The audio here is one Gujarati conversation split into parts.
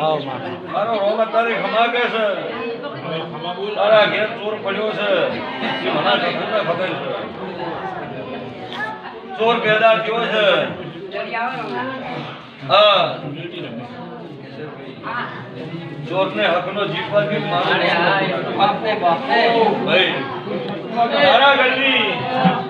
મારો રોમા તારી ખમા કે છે. તારા ઘેર ચોર પડ્યો છે. એ મને ખબર ખબર છે. ચોર પેદા થયો છે. હા. ચોરને હકનો જીતવાથી મારો ભાઈ તારા ઘરની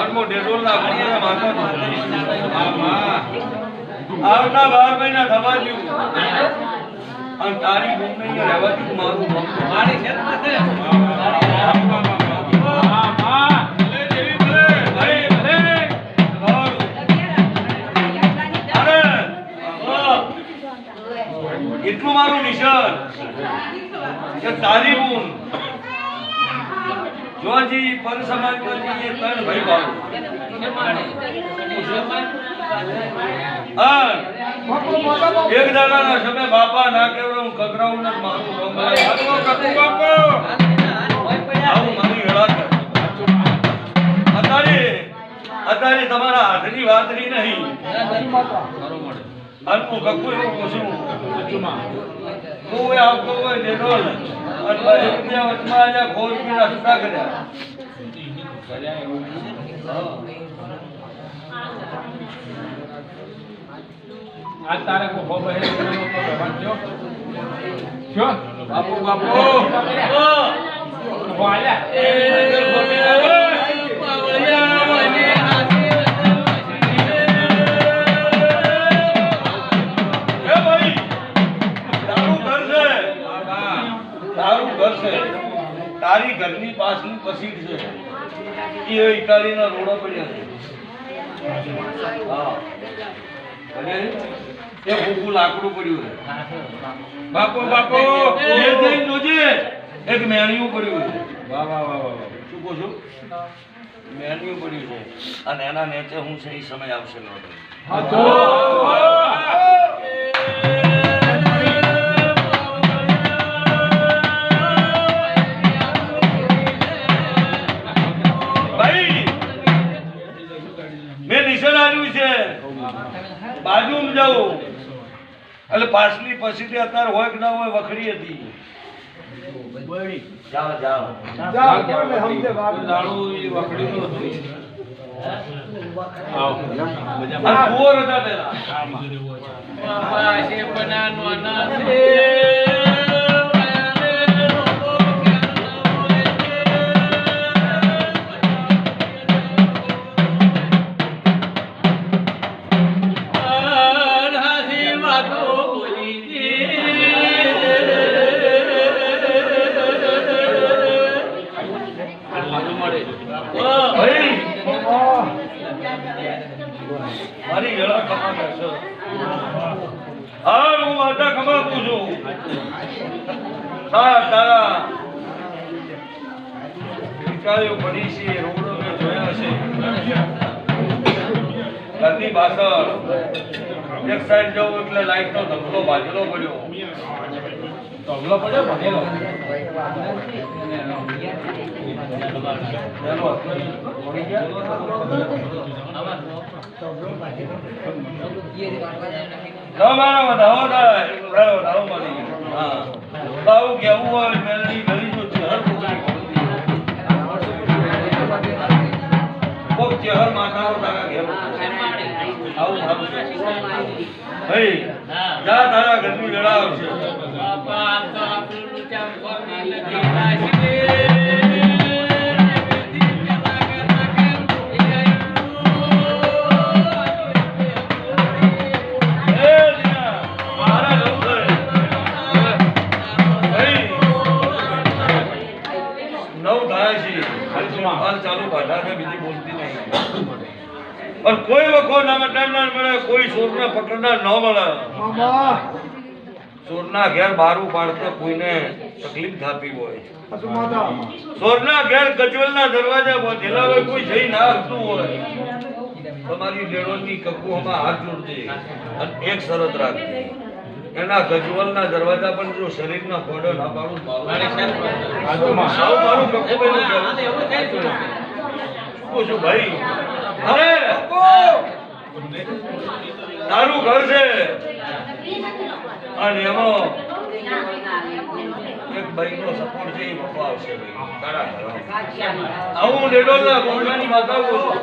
છે. અનમો ડેડોલના માતા આમાં આવતા બાર મહિના થવા દઉં અને તારી અહીંયા રહેવાથી મારું ભલે. સારું. અરે, એટલું મારું નિશાન કે તારી બૂન જોજી પર જોજી એ તન ભાઈ ભાવ હા. દાડા દાડાના સમય બાપા ના કેવડો હું કકરાવું ને મારું ગમરાય. હાલો, કકુ બાપો. આવું મારી હેળા અત્યારે અત્યારે તમારા હાથની વાતરી નહીં. અને કકુ એવું પૂછું. કોઈ આવતો હોય ડેડોલ અને ભાઈ રૂપિયા વચમાં આલ્યા ખોર પીના રસ્તા કર્યા. આજ તારે કો હો? બહે તો ભગવાન થયો થયો બાપુ બાપુ હો ઘરની પાછલી પસીટ છે. એ ઇટાલીના રોડો પડ્યા છે. એ ભૂખું લાકડું પડ્યું છે. બાપો, બાપુ એક મેણિયું પડ્યું છે. વાહ વાહ વાહ છું? મેન્યુ પડ્યું છે. અને એના નીચે હું એ સમય આવશે નોંધો. બાજુમાં એટલે પાછલી પછીથી અત્યારે હોય કે ના હોય વખડી હતી હતા પેલા મારી ગળા હા હું માતા હા તારા પડી છે રોડો મેં જોયા છે ઘરની પાછળ એક સાઈડ જવું એટલે લાઈટ નો ધબલો બાજલો પડ્યો ધવલો પડ્યો ભણેલો? તમારા વધાવો થાય વધાવો મળી હા. આવું કેવું હોય મેલડી. આવું આવું ભાઈ જા તારા ઘરની વેળા આવશે એ દીના, મારા જવું છે. ભાઈ માં. હાલ ચાલુ ભાષા છે બીજી બોલતી નહીં. પણ કોઈ વખો ના મટાડનાર મળે કોઈ ચોરને પકડનાર ન મળે. સોરના ઘેર બારું પાડતા કોઈને તકલીફ થાપી હોય. સોરના ઘેર ગજવલના દરવાજા બાંધેલા હોય કોઈ જઈ ના આવતું હોય. તમારી ડેડોની કકુઓમાં હાથ જોડજે અને એક શરત રાખજે. એના ગજવલના દરવાજા પર જો શરીરના ફોડો ના પાડું મારું. શું છું ભાઈ? અરે! તારું ઘર છે. અને એમાં એક ભાઈનો સપોર્ટ છે, એ પપ્પા આવશે ભાઈ. તારા. આવું ડેડોલના ગોંડલાની માતા બોલું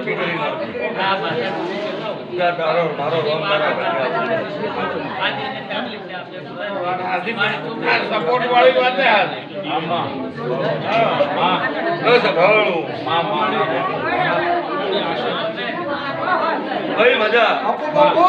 છૂટી કરી સપોર્ટ વાળી વાત. ભાઈ મજા બાપુ બાપુ